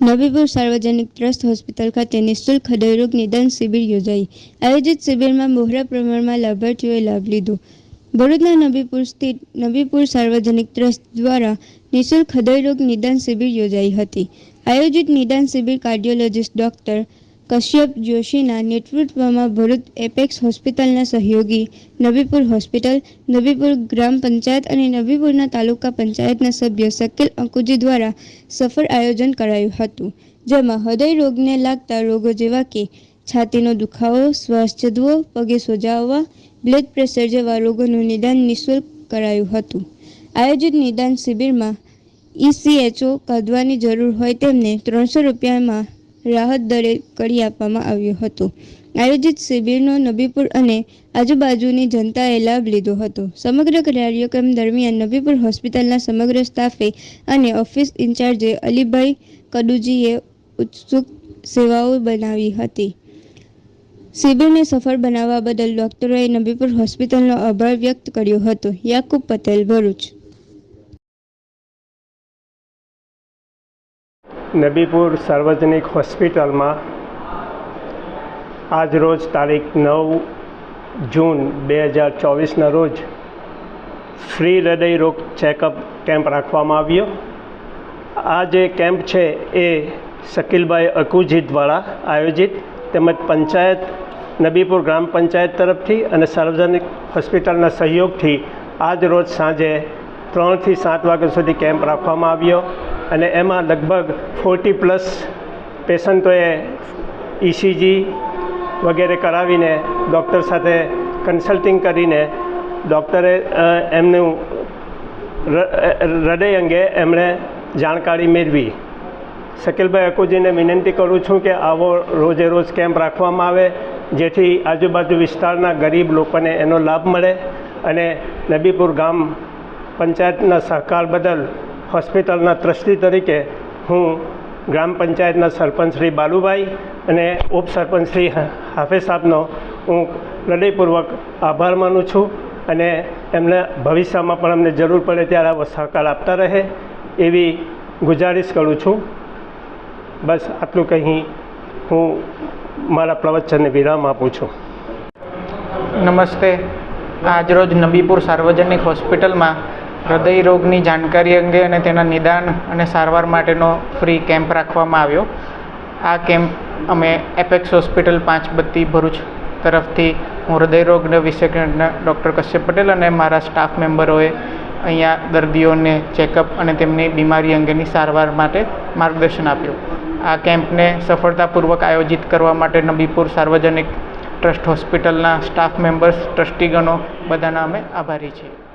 નબીપુર સાર્વજનિક trust hospital ખાતે નિઃશુલ્ક હૃદયરોગ નિદાન શિબિર યોજાઈ. આયોજિત શિબિરમાં બહોળા પ્રમાણમાં લાભાર્થીઓએ લાભ લીધો. ભરૂચના નબીપુર સ્થિત નબીપુર સાર્વજનિક ટ્રસ્ટ દ્વારા નિઃશુલ્ક હૃદયરોગ નિદાન શિબિર યોજાઈ હતી. આયોજિત નિદાન શિબિર કાર્ડિયોલોજિસ્ટ ડોક્ટર કશ્યપ જોશીના નેતૃત્વમાં ભરૂચ એપેક્સ હોસ્પિટલના સહયોગી, નબીપુર હોસ્પિટલ, નબીપુર ગ્રામ પંચાયત અને નબીપુરના તાલુકા પંચાયતના સભ્ય શકીલ અંકુજી દ્વારા સફળ આયોજન કરાયું હતું, જેમાં હૃદય રોગને લાગતા રોગો જેવા કે છાતીનો દુખાવો, શ્વાસ જદવો, પગે સોજાવવા, બ્લડ પ્રેશર જેવા રોગોનું નિદાન નિઃશુલ્ક કરાયું હતું. આયોજિત નિદાન શિબિરમાં ઇસીએચઓ કાઢવાની જરૂર હોય તેમને ત્રણસો રૂપિયામાં રાહત દરે કરી આપવામાં આવ્યું હતું. આયોજિત શિબિરનો નબીપુર અને આજુબાજુની જનતાએ લાભ લીધો હતો. સમગ્ર કાર્યક્રમ દરમિયાન નબીપુર હોસ્પિટલના સમગ્ર સ્ટાફે અને ઓફિસ ઇન્ચાર્જે અલીભાઈ કડુજીએ ઉત્સુક સેવાઓ બનાવી હતી. શિબિરને સફળ બનાવવા બદલ ડોક્ટરોએ નબીપુર હોસ્પિટલનો આભાર વ્યક્ત કર્યો હતો. યાકુબ પટેલ ભરૂચ. નબીપુર સાર્વજનિક હોસ્પિટલમાં આજ રોજ તારીખ નવ જૂન બે હજાર ચોવીસના રોજ ફ્રી હૃદય રોગ ચેકઅપ કેમ્પ રાખવામાં આવ્યો. આ જે કેમ્પ છે એ શકીલભાઈ અકુજી દ્વારા આયોજિત તેમજ પંચાયત, નબીપુર ગ્રામ પંચાયત તરફથી અને સાર્વજનિક હોસ્પિટલના સહયોગથી આજ રોજ સાંજે ત્રણથી સાત વાગ્યા સુધી કેમ્પ રાખવામાં આવ્યો. અને એમાં લગભગ ફોર્ટી પ્લસ પેશન્ટોએ ઇસીજી વગેરે કરાવીને ડૉક્ટર સાથે કન્સલ્ટિંગ કરીને ડૉક્ટરે એમનું હૃદય અંગે એમણે જાણકારી મેળવી. શકીલભાઈ અકુજીને વિનંતી કરું છું કે આવો રોજે રોજ કેમ્પ રાખવામાં આવે, જેથી આજુબાજુ વિસ્તારના ગરીબ લોકોને એનો લાભ મળે અને નબીપુર ગામ પંચાયતના સહકાર બદલ હોસ્પિટલના ટ્રસ્ટી તરીકે હું ગ્રામ પંચાયતના સરપંચ શ્રી બાલુભાઈ અને ઉપસરપંચ શ્રી હાફેઝ સાહેબનો હું હૃદયપૂર્વક આભાર માનું છું અને એમને ભવિષ્યમાં પણ અમને જરૂર પડે ત્યારે આવો સહકાર આપતા રહે એવી ગુજારિશ કરું છું. બસ આટલું કહી હું મારા પ્રવચનને વિરામ આપું છું. નમસ્તે. આજરોજ નબીપુર સાર્વજનિક હોસ્પિટલમાં હૃદય રોગની જાણકારી અંગે અને તેના નિદાન અને સારવાર માટેનો ફ્રી કેમ્પ રાખવામાં આવ્યો. આ કેમ્પ અમે એપેક્સ હોસ્પિટલ પાંચ બત્તી ભરૂચ તરફથી હું હૃદય વિશેષજ્ઞ ડૉક્ટર કશ્યપ પટેલ અને મારા સ્ટાફ મેમ્બરોએ અહીંયા દર્દીઓને ચેકઅપ અને તેમની બીમારી અંગેની સારવાર માટે માર્ગદર્શન આપ્યું. આ કેમ્પને સફળતાપૂર્વક આયોજિત કરવા માટે નબીપુર સાર્વજનિક ટ્રસ્ટ હોસ્પિટલના સ્ટાફ મેમ્બર્સ, ટ્રસ્ટીગણો બધાના અમે આભારી છીએ.